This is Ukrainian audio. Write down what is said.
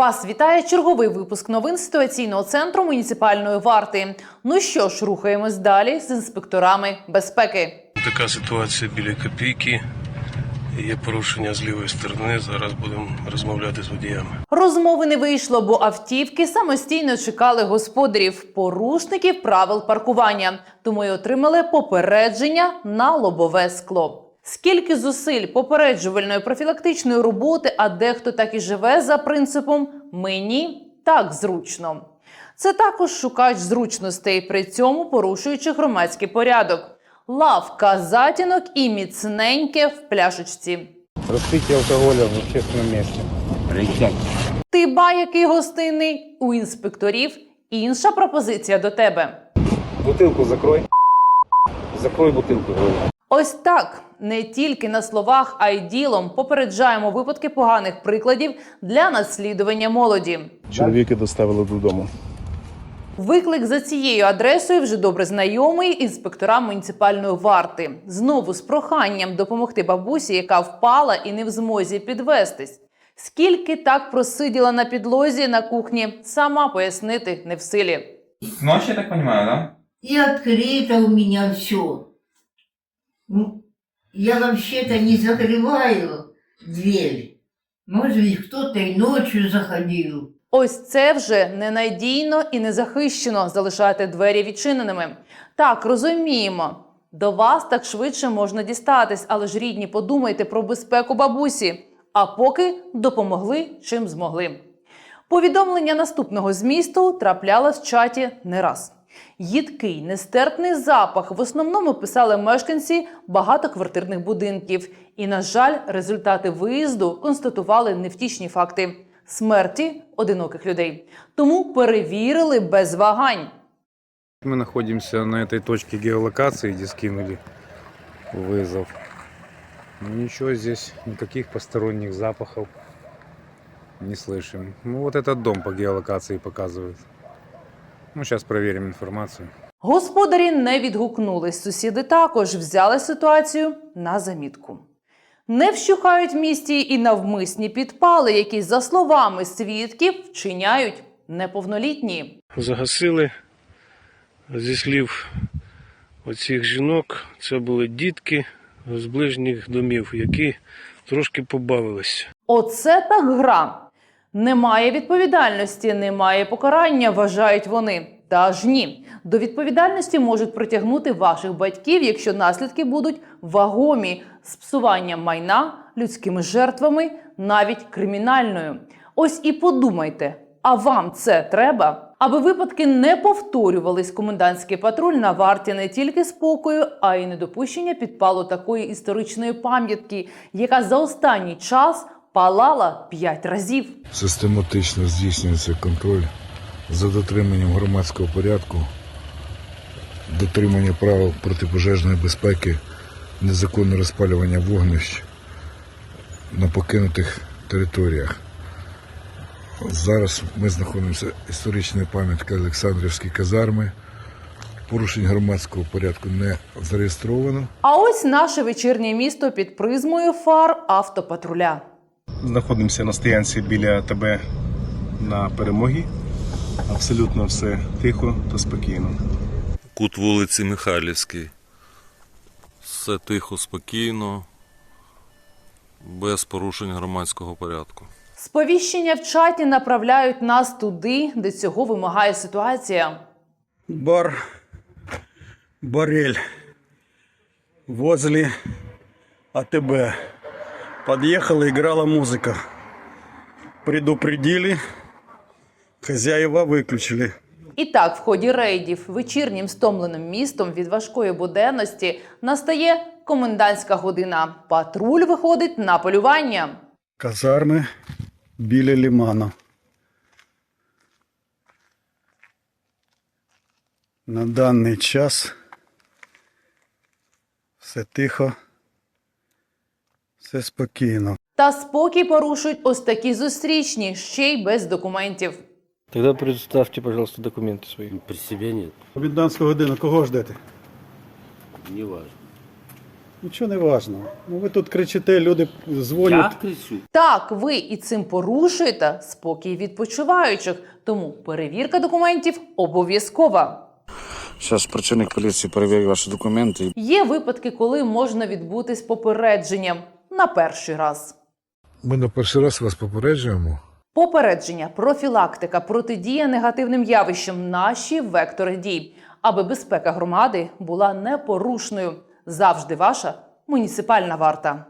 Вас вітає черговий випуск новин ситуаційного центру муніципальної варти. Ну що ж, рухаємось далі з інспекторами безпеки. Така ситуація біля копійки. Є порушення з лівої сторони. Зараз будемо розмовляти з водіями. Розмови не вийшло, бо автівки самостійно чекали господарів, порушників правил паркування, тому й отримали попередження на лобове скло. Скільки зусиль попереджувальної профілактичної роботи, а дехто так і живе за принципом мені так зручно. Це також шукач зручностей, при цьому порушуючи громадський порядок. Лавка затінок і міцненьке в пляшечці. Распитие алкоголя в общественном месте. Присядь. Ти ба який гостинний у інспекторів. Інша пропозиція до тебе. Бутылку закрой. Закрой бутылку. говорю. Ось так не тільки на словах, а й ділом попереджаємо випадки поганих прикладів для наслідування молоді. Чоловіка доставили додому. Виклик за цією адресою вже добре знайомий інспекторам муніципальної варти. Знову з проханням допомогти бабусі, яка впала і не в змозі підвестись. Скільки так просиділа на підлозі на кухні, сама пояснити не в силі. С ночи, я так да? И открыто у меня все. Я вообще-то не закрываю дверь. Может быть, кто-то и ночью заходил. Ось це вже ненадійно і незахищено залишати двері відчиненими. Так, розуміємо. До вас так швидше можна дістатись, але ж рідні, подумайте про безпеку бабусі. А поки допомогли чим змогли. Повідомлення наступного змісту траплялось в чаті не раз. Їдкий, нестерпний запах в основному писали мешканці багатоквартирних будинків. І, на жаль, результати виїзду констатували невтішні факти смерті одиноких людей. Тому перевірили без вагань. Мы находимся на этой точке геолокации, где скинули вызов. Ничего здесь, никаких посторонних запахов не слышим. Ну вот этот дом по геолокации показывает. Ну, сейчас проверим информацию. Господарі не відгукнулись. Сусіди також взяли ситуацію на замітку. Не вщухають в місті і навмисні підпали, які, за словами свідків, вчиняють неповнолітні. Загасили зі слів оцих жінок. Це були дітки з ближніх домів, які трошки побавились. Оце так гра. Немає відповідальності, немає покарання, вважають вони. Та ж ні. До відповідальності можуть притягнути ваших батьків, якщо наслідки будуть вагомі з псуванням майна, людськими жертвами, навіть кримінальною. Ось і подумайте, а вам це треба? Аби випадки не повторювались, комендантський патруль на варті не тільки спокою, а й недопущення підпалу такої історичної пам'ятки, яка за останній час палала п'ять разів. Систематично здійснюється контроль за дотриманням громадського порядку, дотримання правил протипожежної безпеки, незаконне розпалювання вогнищ на покинутих територіях. Зараз ми знаходимося історичною пам'яткою Олександрівські казарми. Порушень громадського порядку не зареєстровано. А ось наше вечірнє місто під призмою фар автопатруля. Знаходимося на стоянці біля тебе на перемогі. Абсолютно все тихо та спокійно. Кут вулиці Михайлівський. Все тихо, спокійно, без порушень громадського порядку. Сповіщення в чаті направляють нас туди, де цього вимагає ситуація. бар Борель возле АТБ. Подъехала, играла музыка. Предупредили, хозяева выключили. І так, в ході рейдів вечірнім стомленим містом від важкої буденності настає комендантська година. Патруль виходить на полювання. Казармы біля лимана. На даний час все тихо, все спокійно. Та спокій порушують ось такі зустрічні, ще й без документів. Тогда представьте, пожалуйста, документы свои. При себе нет, Комендантську годину кого ждете? не важно. Нічого не важно. Ну ви тут кричите, люди дзвонять. кричу. Так, ви і цим порушуєте спокій відпочиваючих, тому перевірка документів обов'язкова. Зараз працівник поліції перевірить ваші документи. Є випадки, коли можна відбутись попередженням на перший раз. Ми на перший раз вас попереджуємо. Попередження, профілактика, протидія негативним явищам наші вектори дій, аби безпека громади була непорушною. Завжди ваша муніципальна варта.